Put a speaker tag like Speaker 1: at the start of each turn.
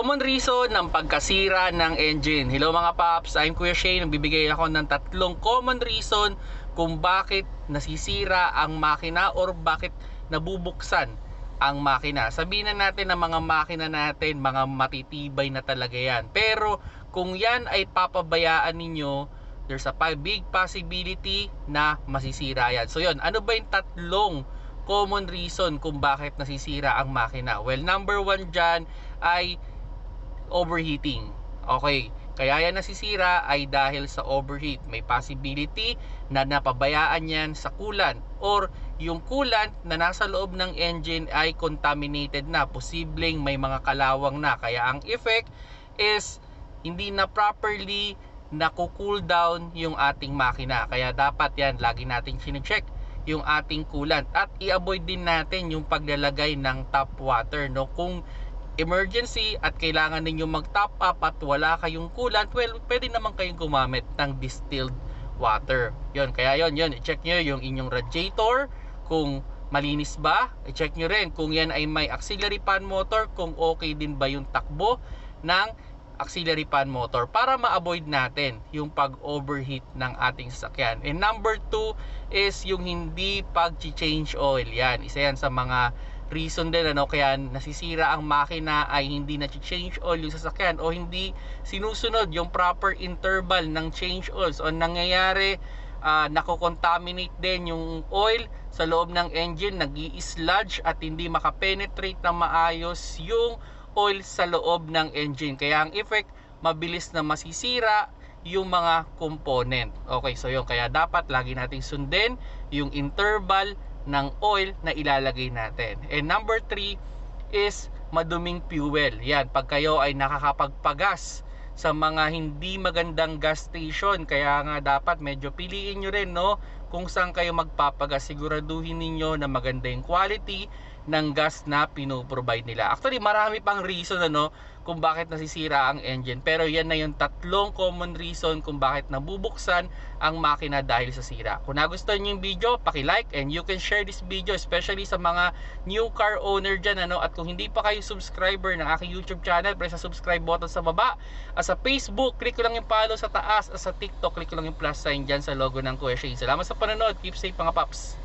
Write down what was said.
Speaker 1: Common reason ng pagkasira ng engine. Hello mga paps, I'm Kuya Shane. Nagbibigay ako ng tatlong common reason kung bakit nasisira ang makina or bakit nabubuksan ang makina. Sabihin na natin na mga makina natin, mga matitibay na talaga yan. Pero kung yan ay papabayaan ninyo, there's a big possibility na masisira yan. So yun, ano ba yung tatlong common reason kung bakit nasisira ang makina? Well, number one dyan ay overheating. Okay, kaya yan nasisira ay dahil sa overheat. May possibility na napabayaan yan sa coolant or yung coolant na nasa loob ng engine ay contaminated na. Posibleng may mga kalawang na. Kaya ang effect is hindi na properly naku-cool down yung ating makina. Kaya dapat yan, lagi nating chinecheck yung ating coolant at i-avoid din natin yung paglalagay ng tap water no kung emergency at kailangan ninyo mag-top up at wala kayong coolant, well, pwede naman kayong gumamit ng distilled water. Yon, kaya yon, yon, i-check nyo yung inyong radiator kung malinis ba. I-check nyo rin kung yan ay may auxiliary fan motor, kung okay din ba yung takbo ng auxiliary fan motor para ma-avoid natin yung pag-overheat ng ating sasakyan. And number two is yung hindi pag-change oil. Yan, isa yan sa mga reason din ano kaya nasisira ang makina ay hindi na change oil yung sasakyan o hindi sinusunod yung proper interval ng change oil so ang nangyayari uh, nako-contaminate din yung oil sa loob ng engine nag sludge at hindi makapenetrate na maayos yung oil sa loob ng engine. Kaya ang effect mabilis na masisira yung mga component. Okay so yun. Kaya dapat lagi nating sundin yung interval ng oil na ilalagay natin. And number 3 is maduming fuel. Yan, pag kayo ay nakakapagpagas sa mga hindi magandang gas station, kaya nga dapat medyo piliin nyo rin no, kung saan kayo magpapagas. Siguraduhin ninyo na maganda yung quality ng gas na pinoprovide nila. Actually, marami pang reason ano kung bakit nasisira ang engine. Pero yan na yung tatlong common reason kung bakit nabubuksan ang makina dahil sa sira. Kung nagustuhan niyo yung video, paki-like and you can share this video especially sa mga new car owner dyan. Ano? At kung hindi pa kayo subscriber ng aking YouTube channel, press sa subscribe button sa baba. At sa Facebook, click ko lang yung follow sa taas. At sa TikTok, click ko lang yung plus sign dyan sa logo ng Kuya Shane. Salamat sa panonood. Keep safe mga paps.